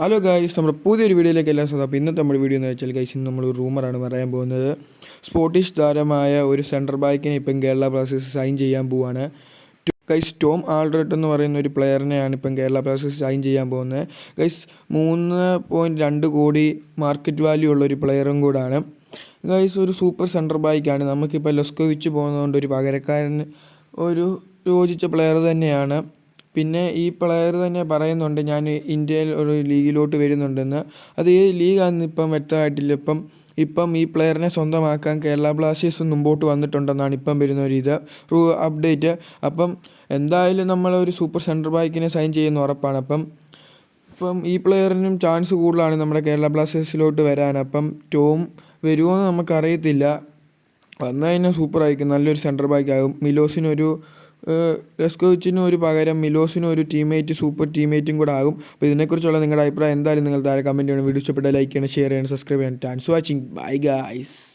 Hello guys നമ്മുടെ പുതിയൊരു വീഡിയോയിലേക്ക് എല്ലാം സാധാ അപ്പോൾ ഇന്നത്തെ നമ്മുടെ വീഡിയോ എന്ന് വെച്ചാൽ ഗൈസ് ഇന്ന് നമ്മൾ റൂമറാണ് പറയാൻ പോകുന്നത്. സ്പോട്ടിഷ് താരമായ ഒരു സെന്റർ ബാക്കിനെ ഇപ്പം കേരള ബ്ലാസ്റ്റേഴ്സ് സൈൻ ചെയ്യാൻ പോവാണ്. ഗൈസ് ടോം ആൾഡ്രട്ട് എന്ന് പറയുന്ന ഒരു പ്ലെയറിനെയാണ് ഇപ്പം കേരള ബ്ലാസ്റ്റേഴ്സ് സൈൻ ചെയ്യാൻ പോകുന്നത്. ഗൈസ് മൂന്ന് പോയിന്റ് രണ്ട് കോടി മാർക്കറ്റ് വാല്യൂ ഉള്ള ഒരു പ്ലെയറും കൂടാണ്. ഗൈസ് ഒരു സൂപ്പർ സെന്റർ ബാക്കാണ് നമുക്കിപ്പോൾ ലൊസ്കോവിച്ച് പോകുന്നതുകൊണ്ട് ഒരു പകരക്കാരൻ ഒരു യോജിച്ച പ്ലെയർ തന്നെയാണ്. പിന്നെ ഈ പ്ലെയർ തന്നെ പറയുന്നുണ്ട് ഞാൻ ഇന്ത്യയിൽ ഒരു ലീഗിലോട്ട് വരുന്നുണ്ടെന്ന്. അത് ഈ ലീഗാണെന്ന് ഇപ്പം വ്യക്തമായിട്ടില്ല. ഇപ്പം ഇപ്പം ഈ പ്ലെയറിനെ സ്വന്തമാക്കാൻ കേരള ബ്ലാസ്റ്റേഴ്സ് മുമ്പോട്ട് വന്നിട്ടുണ്ടെന്നാണ് ഇപ്പം വരുന്ന ഒരു ഇത് റൂ അപ്ഡേറ്റ് അപ്പം എന്തായാലും നമ്മൾ ഒരു സൂപ്പർ സെന്റർ ബാക്കിനെ സൈൻ ചെയ്യുന്ന ഉറപ്പാണ്. അപ്പം ഇപ്പം ഈ പ്ലെയറിനും ചാൻസ് കൂടുതലാണ് നമ്മുടെ കേരള ബ്ലാസ്റ്റേഴ്സിലോട്ട് വരാൻ. അപ്പം ടോം വരുമോ എന്ന് നമുക്കറിയത്തില്ല. വന്നു കഴിഞ്ഞാൽ സൂപ്പറായിരിക്കും നല്ലൊരു സെന്റർ ബാക്ക് ആകും. മിലോസിനൊരു ലെസ്കോവിച്ചിനും ഒരു പകരം മിലോസിനും ഒരു ടീമേറ്റ് സൂപ്പർ ടീമേറ്റും കൂടെ ആകും. അപ്പോൾ ഇതിനെക്കുറിച്ചുള്ള നിങ്ങളുടെ അഭിപ്രായം എന്തായാലും നിങ്ങൾ താഴെ കമന്റ് ചെയ്യണം. വീഡിയോ ഇഷ്ടപ്പെട്ട ലൈക്ക് ചെയ്യണം ഷെയർ ചെയ്യണം സബ്സ്ക്രൈബ് ചെയ്യണം. Thanks watching bye guys